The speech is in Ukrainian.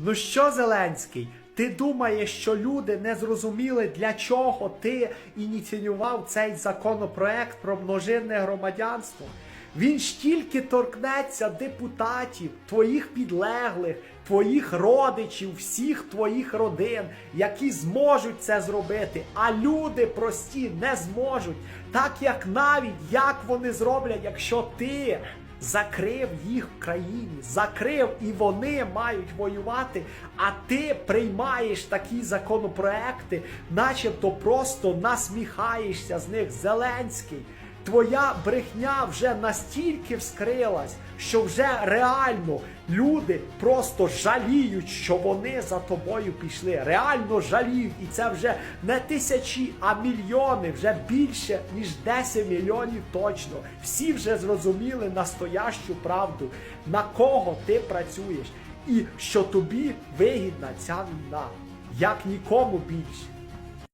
Ну що, Зеленський? Ти думаєш, що люди не зрозуміли, для чого ти ініціював цей законопроект про множинне громадянство? Він ж тільки торкнеться депутатів, твоїх підлеглих, твоїх родичів, всіх твоїх родин, які зможуть це зробити, а люди прості не зможуть. Так як навіть як вони зроблять, якщо ти закрив їх в країні, закрив, і вони мають воювати. А ти приймаєш такі законопроекти, начебто просто насміхаєшся з них. Зеленський. Твоя брехня вже настільки вскрилась, що вже реально люди просто жаліють, що вони за тобою пішли. Реально жаліють. І це вже не тисячі, а мільйони, вже більше, ніж 10 мільйонів точно. Всі вже зрозуміли настоящу правду, на кого ти працюєш, і що тобі вигідна ця війна, як нікому більше.